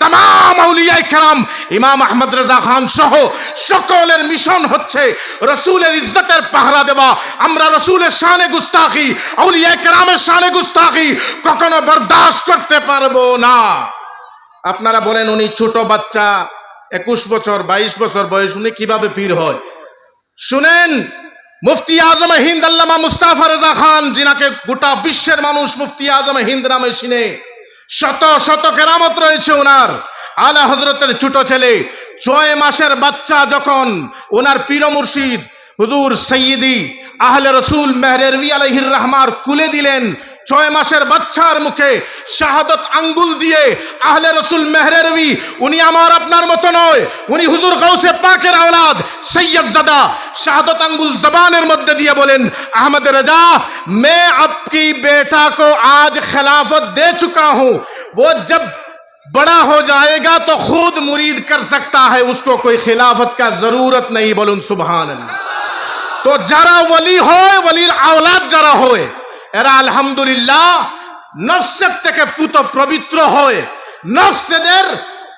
তাম আউলিয়াই কেরাম, ইমাম আহমদ রেজা খান সহ সকলের মিশন হচ্ছে রসুলের ইজ্জতের পাহারা দেওয়া। আমরা রসুলের শানে গুস্তাখি আউলিয়া কেরামের শানে গুস্তাখি, কখনো বরদাস্ত করতে পারব না। আপনারা বলেন, উনি ছোট বাচ্চা, একুশ বছর, বাইশ বছর বয়স, উনি কীভাবে পীর হয়? শুনেন, মুফতি আজম হিন্দ আল্লামা মুস্তাফা রেজা খান, যিনাকে গোটা বিশ্বের মানুষ মুফতি আজম হিন্দ নামে চিনে। শত শত কেরামত রয়েছে ওনার আলা হজরতের ছোট ছেলে, ছয় মাসের বাচ্চা যখন ওনার পীর মুর্শিদ, হুজুর সৈয়দি আহলে রসুল মেহরেরবি আলহির রহমার কুলে দিলেন ছয় মাসের বাচ্চার মুখে শাহাদত আঙ্গুল দিয়ে আহলে রসুল মেহরেরবি উনি আমার আপনার মতো নয় উনি হুজুর গৌসে পাকের আওলাদ সৈয়দ জাদা শাহাদত আঙ্গুল জবানের মধ্যে দিয়ে বলেন আহমদ रजा मैं आपकी बेटा को आज खिलाफत दे चुका हूं वो जब बड़ा हो जाएगा तो खुद मुरीद कर सकता है उसको कोई खिलाफत का जरूरत नहीं बोलून सुबहान अल्लाह তো যারা ওলি হয় ওলির আওলাদ যারা হয় এরা আলহামদুলিল্লাহ নফসের থেকে পুত পবিত্র হয়। নফসেদের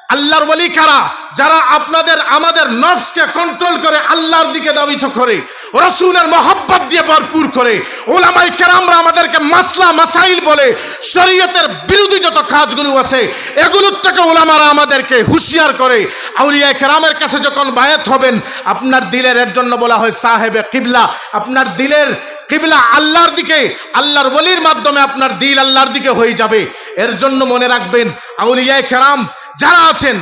আল্লাহর ওলি কারা? যারা আপনাদের, আমাদের নফসকে কন্ট্রোল করে, আল্লাহর দিকে দাবিত করে, রসুলের মহব্বত দিয়ে ভরপুর করে। ওলামাই কেরামরা আমাদেরকে মাসলা, মাসাইল বলে, শরীয়তের বিরোধী যত কাজগুলো আছে, এগুলোর থেকে ওলামারা আমাদেরকে হুঁশিয়ার করে। আউলিয়া কেরামের কাছে যখন বায়াত হবেন, আপনার দিলের এর জন্য বলা হয় সাহেবে কিবলা, আপনার দিলের কিবলা আল্লাহর দিকে, আল্লাহর বলির মাধ্যমে আপনার দিল আল্লাহর দিকে হয়ে যাবে। এর জন্য মনে রাখবেন আউলিয়ায় কেরাম যারা আছেন,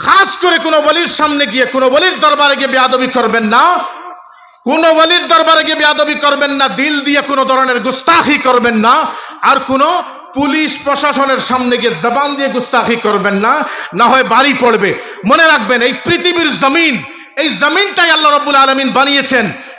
খাস করে কোনো বলির সামনে গিয়ে, কোনো বলির দরবারে গিয়ে বেয়াদবি করবেন না। কোনো বলির দরবারে গিয়ে বেয়াদবি করবেন না, দিল দিয়ে কোনো ধরনের গুস্তাখি করবেন না। আর কোনো পুলিশ প্রশাসনের সামনে গিয়ে জবান দিয়ে গুস্তাখি করবেন না না হয় বাড়ি পড়বে। মনে রাখবেন, এই পৃথিবীর জমিন, এই জমিনটাই আল্লাহ রব্বুল আলমিন বানিয়েছেন।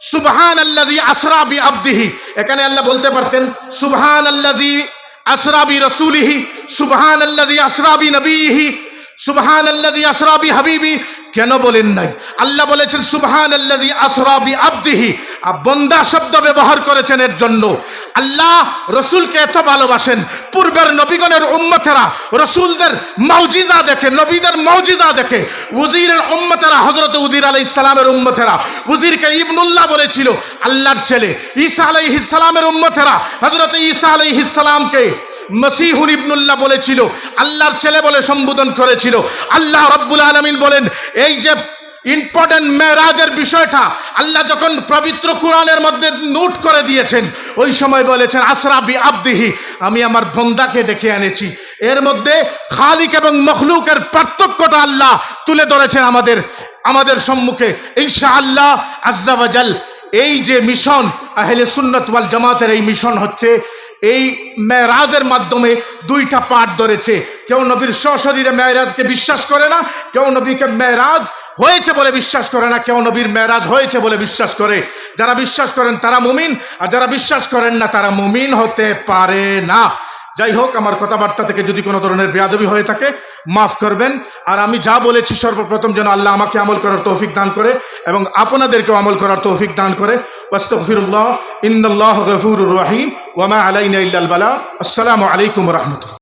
সুবহান আল্লাযী আসরা বিআবদিহি। এখানে আল্লাহ বলতে পারতেন সুবহান আল্লাযী আসরা বি রাসূলিহি সুবহান আল্লাযী আসরা বি নবীহি সুবহান আল্লাযী আসরা হাবিবি কেন বলেন নাই? আল্লাহ বলেছেন সুবহান আবদিহি বন্দা শব্দ ব্যবহার করেছেন এর জন্য। আল্লাহ রসুলকে এত ভালোবাসেন। পূর্বের নবীগণের উম্মতেরা রসুলদের মৌজিজা দেখে, নবীদের মৌজিজা দেখে, উজিরের উম্মতেরা হজরত উজির আলাই ইসলামের উম্মতেরা, উজিরকে ইবনুল্লাহ বলেছিল, আল্লাহর ছেলে ঈসা আলাই ইসলামের উম্মতেরা হজরত ঈসা আলাই ইসলামকে মসিহুল ইবনুল্লাহ বলেছিল, আল্লাহর ছেলে বলে সম্বোধন করেছিল। আল্লাহ রব্বুল আলমিন বলেন, এই যে ইম্পর্টেন্ট মেরাজের বিষয়টা, আল্লাহ যখন পবিত্র কোরআনের মধ্যে নোট করে দিয়েছেন, ওই সময় বলেছেন আসরাবি আবদিহি, আমি আমার বন্দাকে ডেকে এনেছি। এর মধ্যে খালিক এবং মখলুকের পার্থক্যটা আল্লাহ তুলে ধরেছেন আমাদের আমাদের সম্মুখে। ইনশা আল্লাহ আজ্জাবাজাল এই যে মিশন, আহলে সুন্নত ওয়াল জামাতের এই মিশন হচ্ছে এই মেয়েরাজের মাধ্যমে দুইটা পাঠ ধরেছে। কেউ নবীর সশরীরে মেয়েরাজকে বিশ্বাস করে না, কেউ নবীকে মেয়েরাজ হয়েছে বলে বিশ্বাস করে না, কেউ নবীর মেয়েরাজ হয়েছে বলে বিশ্বাস করে। যারা বিশ্বাস করেন তারা মুমিন, আর যারা বিশ্বাস করেন না তারা মুমিন হতে পারে না। যাই হোক, আমার কথাবার্তা থেকে যদি কোনো ধরনের বেয়াদবি হয়ে থাকে, মাফ করবেন। আর আমি যা বলেছি, সর্বপ্রথম যেন আল্লাহ আমাকে আমল করার তৌফিক দান করে এবং আপনাদেরকেও আমল করার তৌফিক দান করে। ওয়াস্তফিরুল্লাহ ইন্নাল্লাহ গফুর রাহিম ওয়ামা আলাইনা ইল্লাল আসসালামু আলাইকুম রহমতুল্লাহ।